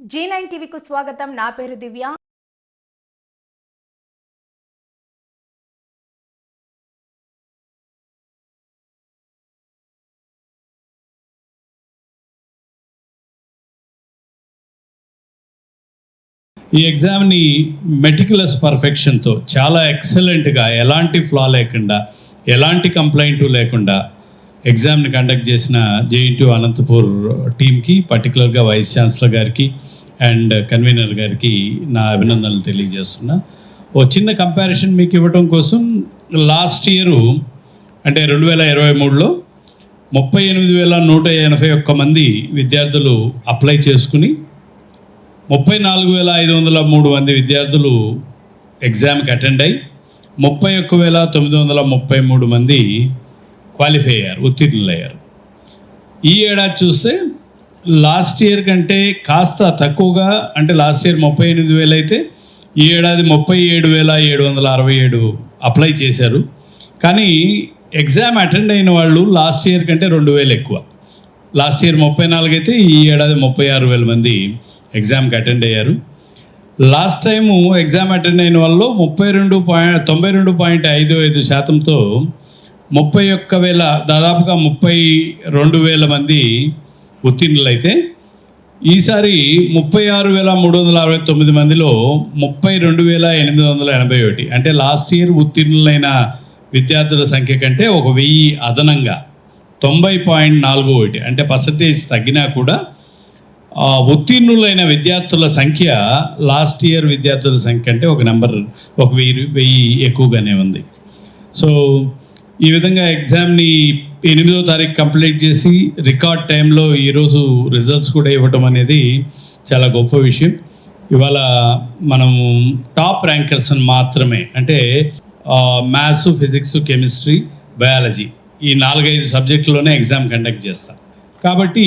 G nine టీవీకు స్వాగతం. నా పేరు దివ్య. ఈ ఎగ్జామ్ని మెటికులస్ పర్ఫెక్షన్తో చాలా ఎక్సలెంట్గా ఎలాంటి ఫ్లా లేకుండా ఎలాంటి కంప్లైంట్ లేకుండా ఎగ్జామ్ని కండక్ట్ చేసిన జేఎన్టీ అనంతపూర్ టీంకి పర్టికులర్గా వైస్ ఛాన్సలర్ గారికి అండ్ కన్వీనర్ గారికి నా అభినందనలు తెలియజేస్తున్నా. ఓ చిన్న కంపారిజన్ మీకు ఇవ్వడం కోసం లాస్ట్ ఇయరు అంటే రెండు వేల ఇరవై మూడులో ముప్పై ఎనిమిది వేల నూట ఎనభై ఒక్క మంది విద్యార్థులు అప్లై చేసుకుని ముప్పై నాలుగు వేల ఐదు వందల మూడు మంది విద్యార్థులు ఎగ్జామ్కి అటెండ్ అయ్యి ముప్పై ఒక్క వేల తొమ్మిది వందల ముప్పై మూడు మంది క్వాలిఫై అయ్యారు ఉత్తీర్ణులయ్యారు. ఈ ఏడాది చూస్తే లాస్ట్ ఇయర్ కంటే కాస్త తక్కువగా అంటే లాస్ట్ ఇయర్ ముప్పై ఎనిమిది వేలు అయితే ఈ ఏడాది ముప్పై ఏడు వేల ఏడు వందల అరవై ఏడు అప్లై చేశారు. కానీ ఎగ్జామ్ అటెండ్ అయిన వాళ్ళు లాస్ట్ ఇయర్ కంటే రెండు వేలు ఎక్కువ. లాస్ట్ ఇయర్ ముప్పై నాలుగు అయితే ఈ ఏడాది ముప్పై ఆరు వేల మంది ఎగ్జామ్కి అటెండ్ అయ్యారు. లాస్ట్ టైము ఎగ్జామ్ అటెండ్ అయిన వాళ్ళు ముప్పై రెండు పాయింట్ తొంభై రెండు పాయింట్ ఐదు ఐదు శాతంతో ముప్పై ఒక్క వేల దాదాపుగా ముప్పై రెండు వేల మంది ఉత్తీర్ణులైతే ఈసారి ముప్పై ఆరు వేల మూడు వందల అరవై తొమ్మిది మందిలో ముప్పై రెండు వేల ఎనిమిది వందల ఎనభై ఒకటి. అంటే లాస్ట్ ఇయర్ ఉత్తీర్ణులైన విద్యార్థుల సంఖ్య కంటే ఒక వెయ్యి అదనంగా తొంభై పాయింట్ నాలుగు ఒకటి. అంటే పర్సంటేజ్ తగ్గినా కూడా ఉత్తీర్ణులైన విద్యార్థుల సంఖ్య లాస్ట్ ఇయర్ విద్యార్థుల సంఖ్య కంటే ఒక నెంబర్ ఒక వెయ్యి వెయ్యి ఎక్కువగానే ఉంది. సో ఈ విధంగా ఎగ్జామ్ని ఎనిమిదో తారీఖు కంప్లీట్ చేసి రికార్డ్ టైంలో ఈరోజు రిజల్ట్స్ కూడా ఇవ్వటం అనేది చాలా గొప్ప విషయం. ఇవాళ మనము టాప్ ర్యాంకర్స్ మాత్రమే అంటే మ్యాథ్స్ ఫిజిక్స్ కెమిస్ట్రీ బయాలజీ ఈ నాలుగైదు సబ్జెక్టులోనే ఎగ్జామ్ కండక్ట్ చేస్తాం. కాబట్టి